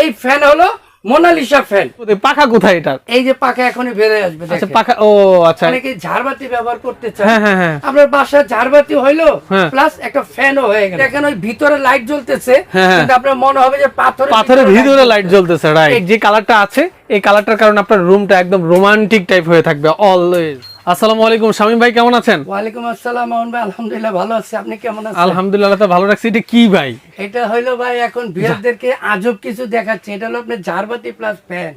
এই ফ্যান হলো Monalisa fan পাখা কোথায় এটা এই যে পাখা এখনই বেড়ে আসবে আচ্ছা পাখা ও আচ্ছা। অনেকে ঝাড়বাতি ব্যবহার করতে চায়। হ্যাঁ হ্যাঁ হ্যাঁ। আপনার বাসায় ঝাড়বাতি হইল। প্লাস একটা ফ্যানও হয়ে গেল। দেখেন ওই ভিতরে লাইট জ্বলতেছে। কিন্তু আপনার মনে হবে যে পাথর পাথরের ভিতরে লাইট জ্বলতেছে। জ্বলতেছে রাইট যে কালারটা আছে এই কালারটার কারণে আপনার রুমটা একদম রোমান্টিক টাইপ হয়ে থাকবে অলওয়েজ আসসালামু আলাইকুম শামিম ভাই কেমন আছেন? ওয়ালাইকুম আসসালাম মোহন ভাই আলহামদুলিল্লাহ ভালো আছি। আপনি কেমন আছেন? আলহামদুলিল্লাহ তো ভালো রাখছি। এটা কি ভাই? এটা হইল ভাই এখন বিয়ারদেরকে আজব কিছু দেখাচ্ছে। এটা হলো আপনার ঝাড়বাতি প্লাস ফ্যান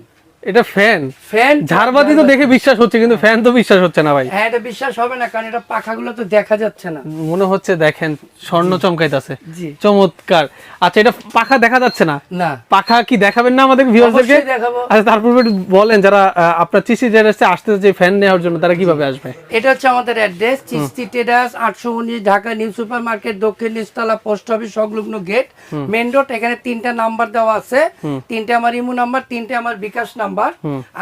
এটা ফ্যান ফ্যান ঝাড়বাতি তো দেখে বিশ্বাস হচ্ছে কিন্তু ফ্যান তো বিশ্বাস হচ্ছে না ভাই। হ্যাঁ এটা বিশ্বাস হবে না কারণ এটা পাখাগুলো তো দেখা যাচ্ছে না। মনে হচ্ছে দেখেন স্বর্ণ চমকাইতেছে। জি। চমৎকার। আচ্ছা এটা পাখা দেখা যাচ্ছে না? না। পাখা কি দেখাবেন না আমাদের ভিউয়ারদেরকে দেখাবো। আচ্ছা তারপর বলেন যারা আপনার চিসি জেনারেসে আসতে যে ফ্যান নেওয়ার জন্য তারা কীভাবে আসবে? এটা হচ্ছে আমাদের অ্যাড্রেস চিস্তি টেডাস আটশো উনিশ ঢাকা নিউ সুপার মার্কেট দক্ষিণ নিচতলা পোস্ট অফিস সংলগ্ন গেট মেন রোড এখানে তিনটা নাম্বার দেওয়া আছে। তিনটে আমার ইমো নাম্বার তিনটে আমার বিকাশ নাম্বার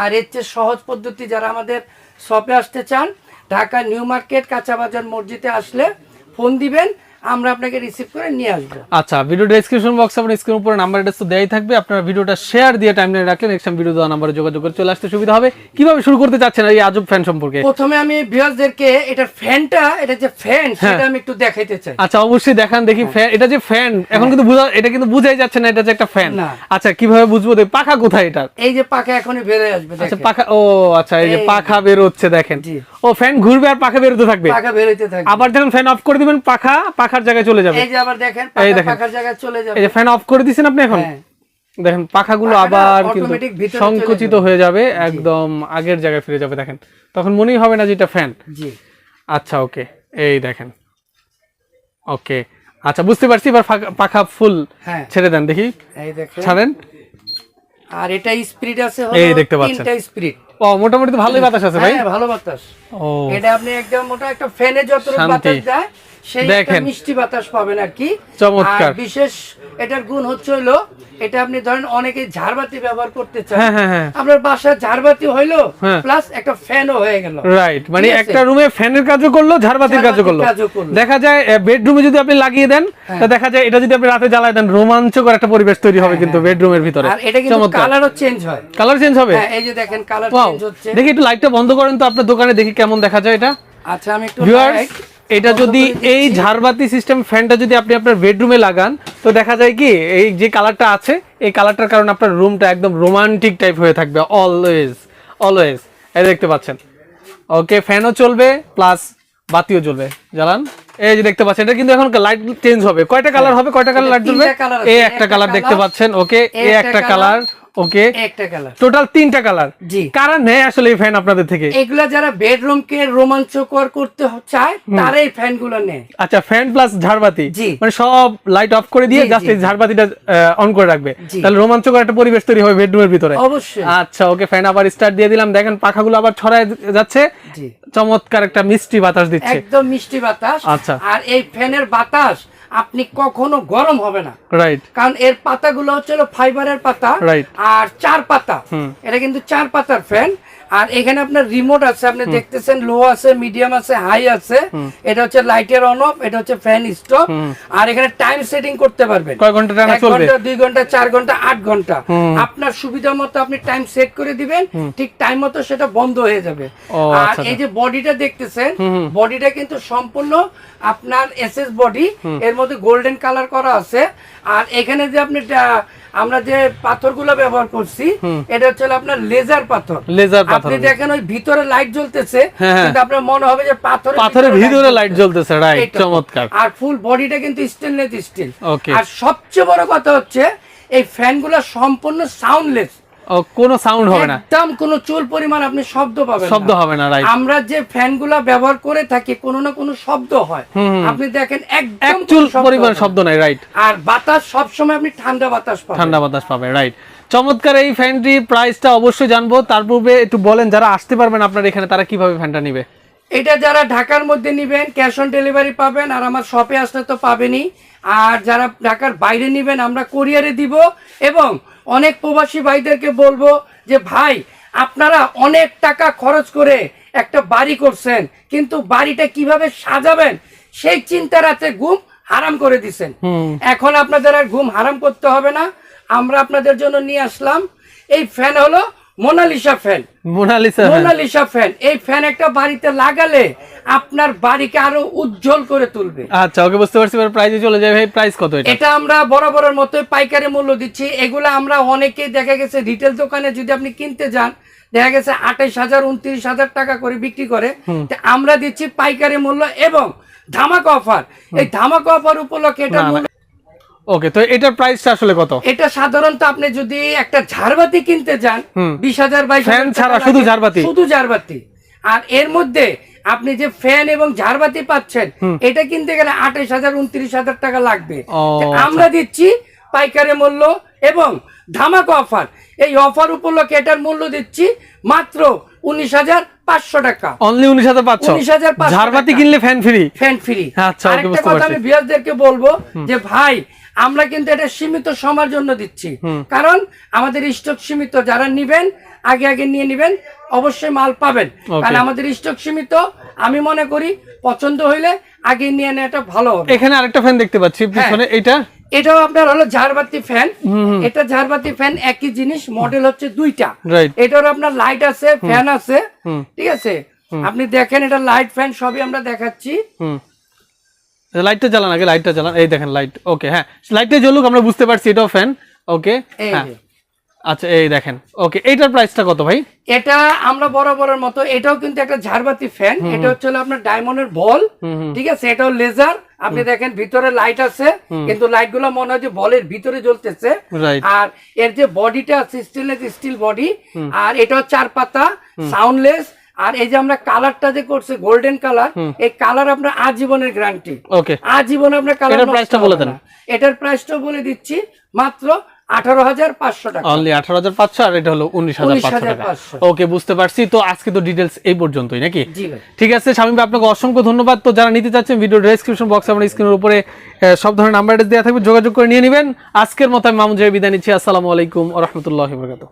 আর এর চেয়ে সহজ পদ্ধতি যারা আমাদের শপে আসতে চান ঢাকা নিউ মার্কেট কাঁচাবাজার মসজিদে আসলে ফোন দিবেন। আমরা আপনাকে রিসিভ করে নিয়ে আসব। আচ্ছা ভিডিও ডেসক্রিপশন বক্সে আপনার স্ক্রিন উপরে নাম্বার অ্যাড্রেস তো থাকবে। আপনারা ভিডিওটা শেয়ার দিয়ে টাইমলাইন রাখলে নেক্সট টাইম ভিডিও দেওয়া নাম্বারে যোগাযোগ করে চলে আসতে সুবিধা হবে। কীভাবে শুরু করতে চাচ্ছেন এই আজব ফ্যান সম্পর্কে? প্রথমে আমি ভিউয়ারদেরকে এটার ফ্যানটা এটা যে ফ্যান সেটা আমি একটু দেখাইতে চাই। আচ্ছা অবশ্যই দেখান দেখি ফ্যান এটা যে ফ্যান এখন কিন্তু বুঝা এটা কিন্তু বুঝাই যাচ্ছে না এটা যে একটা ফ্যান আচ্ছা কীভাবে বুঝব? পাখা কোথায় এটা এই যে পাখা এখনই বেড়ে আসবে আচ্ছা পাখা ও আচ্ছা এই যে পাখা বের হচ্ছে দেখেন। ও ফ্যান ঘুরবে আর পাখা বেরোতে থাকবে। পাখা বেরোতে থাকবে। আবার যখন ফ্যান অফ করে দিবেন পাখা পাখার জায়গায় চলে যাবে। এই যে আবার দেখেন এই পাখা দেখেন। পাখার জায়গায় চলে যাবে। এই যে ফ্যান অফ করে দিয়েছেন আপনি এখন? হ্যাঁ। দেখেন পাখাগুলো আবার কিন্তু সংকুচিত হয়ে যাবে একদম আগের জায়গায় ফিরে যাবে দেখেন। তখন মনেই হবে না যে এটা ফ্যান জি। আচ্ছা ওকে। এই দেখেন। ওকে। আচ্ছা বুঝতে পারছি এবার পাখা ফুল হ্যাঁ। ছেড়ে দেন দেখি। এই দেখেন। ছাড়েন। আর এটা স্পিড আছে এই দেখতে পাচ্ছেন। তিনটা স্পিড ও মোটামুটি তো ভালোই বাতাস আছে ভাই? হ্যাঁ ভালো বাতাস। ও। এটা আপনি একদম মোটা একটা ফ্যানে যত। বাতাস দেয় সেই মিষ্টি বাতাস পাবেন আর কি। চমৎকার। বিশেষ এটার গুণ হচ্ছে হলো এটা আপনি ধরেন অনেকে ঝাড়বাতি ব্যবহার করতে চান। হ্যাঁ হ্যাঁ হ্যাঁ। আপনার বাসায় ঝাড়বাতি হইল। প্লাস একটা ফ্যানও হয়ে গেল। রাইট মানে একটা রুমে ফ্যানের কাজও করল ঝাড়বাতির কাজও করল। দেখা যায় বেডরুমে যদি আপনি লাগিয়ে দেন। তা দেখা যায় এটা যদি আপনি রাতে জ্বালায় দেন রোমাঞ্চকর একটা পরিবেশ তৈরি হবে কিন্তু বেডরুমের ভিতরে। আর এটা কিন্তু কালারও চেঞ্জ হয়। কালার চেঞ্জ হবে? হ্যাঁ এই যে দেখেন কালার চেঞ্জ হচ্ছে। দেখি একটু লাইটটা বন্ধ করেন তো আপনার দোকানে দেখি কেমন দেখা যায় এটা। আচ্ছা আমি একটু এটা যদি এই ঝাড়বাতি সিস্টেম ফ্যানটা যদি আপনি আপনার বেডরুমে লাগান তো দেখা যায় কি এই যে কালারটা আছে এই কালারটার কারণে আপনার রুমটা একদম রোমান্টিক টাইপ হয়ে থাকবে অলওয়েজ অলওয়েজ এই দেখতে পাচ্ছেন। ওকে ফ্যানও চলবে প্লাস বাতিও জ্বলবে। জ্বালান এই যে দেখতে পাচ্ছেন এটা কিন্তু এখন লাইট চেঞ্জ হবে। কয়টা কালার হবে? কয়টা কালার লাইট জ্বলবে? এই একটা কালার দেখতে পাচ্ছেন ওকে এই একটা কালার ওকে একটা কালার টোটাল তিনটা কালার জি। কারা নেয় আসলে এই ফ্যান আপনাদের থেকে? এগুলা যারা বেডরুম কে রোমাঞ্চকর করতে চায় তারা এই ফ্যানগুলো নেয়। আচ্ছা ফ্যান প্লাস ঝাড়বাতি। মানে সব লাইট অফ করে দিয়ে জাস্ট এই ঝাড়বাতিটা অন করে রাখবে। তাহলে রোমাঞ্চকর একটা পরিবেশ তৈরি হবে বেডরুমের ভিতরে। অবশ্যই। আচ্ছা ওকে ফ্যান আবার স্টার্ট দিয়ে দিলাম। দেখেন পাখাগুলো আবার ছড়ায় যাচ্ছে। চমৎকার একটা মিষ্টি বাতাস দিচ্ছে। একদম মিষ্টি বাতাস। আচ্ছা। আর এই ফ্যানের বাতাস আপনি কখনো গরম হবে না। রাইট কারণ এর পাতাগুলো হচ্ছে ফাইবারের পাতা. আর চার পাতা। এটা কিন্তু চার পাতার ফ্যান আর এখানে আপনার রিমোট আছে আপনি দেখতেছেন লো আছে মিডিয়াম আছে হাই আছে। এটা হচ্ছে লাইটের অন অফ এটা হচ্ছে ফ্যান স্টপ আর এখানে টাইম সেটিং করতে পারবেন। কয় ঘণ্টা টানা চলবে? ঘণ্টা দুই ঘণ্টা চার ঘণ্টা আট ঘণ্টা। আপনার সুবিধা মতো আপনি টাইম সেট করে দিবেন ঠিক টাইম মতো সেটা বন্ধ হয়ে যাবে। আর আচ্ছা, এই যে বডিটা দেখতেছেন বডিটা কিন্তু সম্পূর্ণ আপনার এসএস বডি এর মধ্যে গোল্ডেন কালার করা আছে। আর এখানে যে আপনি আমরা যে পাথরগুলো ব্যবহার করছি এটা হচ্ছে আপনার লেজার পাথর। লেজার পাথর আপনি দেখেন ওই ভিতরে লাইট জ্বলতেছে হ্যাঁ, হ্যাঁ। কিন্তু আপনার মনে হবে যে পাথর পাথরের ভিতরে লাইট জ্বলতেছে। রাইট চমৎকার। আর ফুল বডিটা কিন্তু স্টেনলেস স্টিল. আর সবচেয়ে বড় কথা হচ্ছে এই ফ্যানগুলো সম্পূর্ণ সাউন্ডলেস কোনো সাউন্ড হবে না। একদম কোনো চুল পরিমাণ আপনি শব্দ পাবেন শব্দ হবে না রাইট আমরা যে ফ্যানগুলা ব্যবহার করে থাকি কোনো না কোনো শব্দ হয়। আপনি দেখেন একদম চুল পরিমাণ শব্দ নাই রাইট আর বাতাস সব সময় আপনি ঠান্ডা বাতাস পাবেন। ঠান্ডা বাতাস পাবেন রাইট চমৎকার এই ফ্যানটির প্রাইসটা অবশ্যই জানব। তার পূর্বে একটু বলেন যারা আসতে পারবেন আপনার এখানে তারা কীভাবে ফ্যানটা নিবে? এটা যারা ঢাকার মধ্যে নিবেন ক্যাশ অন ডেলিভারি পাবেন আর আমার শপে আসলে তো পাবেনই। আর যারা ঢাকার বাইরে নিবেন আমরা কোরিয়ারে দিব। এবং অনেক প্রবাসী ভাইদেরকে বলব যে ভাই আপনারা অনেক টাকা খরচ করে একটা বাড়ি করছেন কিন্তু বাড়িটা কীভাবে সাজাবেন সেই চিন্তার রাতে ঘুম হারাম করে দিছেন। এখন আপনাদের আর ঘুম হারাম করতে হবে না। আমরা আপনাদের জন্য নিয়ে আসলাম। এই ফ্যান হলো Monalisa fan. Monalisa Monalisa fan. এই ফ্যান একটা বাড়িতে লাগালে আপনার বাড়িকে আরও উজ্জ্বল করে তুলবে। আচ্ছা ওকে বুঝতে পারছি এবার প্রাইজে চলে যাবে ভাই প্রাইস কত এটা? এটা আমরা বরাবরের মতো পাইকারি মূল্য দিচ্ছি। এগুলো আমরা অনেকেই দেখা গেছে রিটেল দোকানে যদি আপনি কিনতে যান দেখা গেছে আঠাইশ হাজার উনত্রিশ হাজার টাকা করে বিক্রি করে। তা আমরা দিচ্ছি পাইকারি মূল্য এবং ধামাকা অফার এই ধামাকা অফার উপলক্ষে এটা ওকে তো এটার প্রাইসটা আসলে কত? এটা সাধারণত আপনি যদি একটা ঝাড়বাতি কিনতে যান বিশ হাজার বাইশ ফ্যান ছাড়া শুধু ঝাড়বাতি? শুধু ঝাড়বাতি। আর এর মধ্যে আপনি যে ফ্যান এবং ঝাড়বাতি পাচ্ছেন এটা কিনতে গেলে আঠাইশ হাজার উনত্রিশ হাজার টাকা লাগবে। আমরা দিচ্ছি পাইকারি মূল্য এবং ধামাকা অফার এই অফার উপলক্ষে এটার মূল্য দিচ্ছি মাত্র উনিশ হাজার পাঁচশো টাকা। অনলি উনিশ হাজার পাঁচশো? 19,500 ঝাড়বাতি কিনলে ফ্যান ফ্রি ফ্যান ফ্রি আচ্ছা, আরেকটা কথা আমি বলব যে ভাই আমরা কিন্তু এটা সীমিত সময়ের জন্য দিচ্ছি। কারণ আমাদের স্টক সীমিত। যারা নিবেন আগে আগে নিয়ে নিবেন অবশ্যই মাল পাবেন। কারণ আমাদের স্টক সীমিত। আমি মনে করি পছন্দ হইলে আগে নিয়ে নেওয়াটা ভালো হবে। এখানে আরেকটা ফ্যান দেখতে পাচ্ছি হ্যাঁ। পিছনে এটা এটাও আপনার হলো ঝাড়বাতি ফ্যান এটা ঝাড়বাতি ফ্যান একই জিনিস মডেল হচ্ছে দুইটা। এটার আপনার লাইট আছে ফ্যান আছে ঠিক আছে? আপনি দেখেন এটা লাইট ফ্যান সবই আমরা দেখাচ্ছি। লাইটটা জ্বালান আগে লাইটটা জ্বালান। এই দেখেন লাইট ওকে হ্যাঁ। লাইটটা জ্বলুক আমরা বুঝতে পারছি এটাও ফ্যান ওকে হ্যাঁ। আচ্ছা এই দেখেন। ওকে এইটার প্রাইসটা কত ভাই? এটা আমরা বরাবরের মতো এটাও কিন্তু একটা ঝাড়বাতি ফ্যান এটা হচ্ছে আপনার ডায়মন্ডের বল ঠিক আছে? এটাও লেজার আপনি দেখেন ভিতরে লাইট আছে কিন্তু লাইটগুলো মনে হয় যে বলের ভিতরে জ্বলতেছে। আর এর যে বডিটা স্টিলের স্টিল বডি আর এটাও চার পাতা সাউন্ডলেস আর এই যে আমরা কালারটা যে করছে গোল্ডেন কালার এই কালার আপনার আজীবনের গ্যারান্টি ওকে আজীবন আপনার কালার এটার price টা বলে দেন। এটার প্রাইসটা বলে দিচ্ছি মাত্র আঠারো হাজার পাঁচশো টাকা। অনলি আঠারো হাজার পাঁচশো আর এটা হলো উনিশ হাজার পাঁচশো টাকা। ওকে বুঝতে পারছি। তো আজকে তো ডিটেলস এই পর্যন্তই নাকি? ঠিক আছে স্বামী আপনাকে অসংখ্য ধন্যবাদ। তো যারা নিতে চাচ্ছেন ভিডিও ডেসক্রিপশন বক্স আমার স্ক্রিনের উপরে সব ধরনের নাম্বার দেওয়া থাকবে যোগাযোগ করে নিয়ে নেবেন। আজকের মতো আমি মামুন জাহের বিদায় নিচ্ছি। আসসালামু আলাইকুম রহমতুল্লাহ বরকাত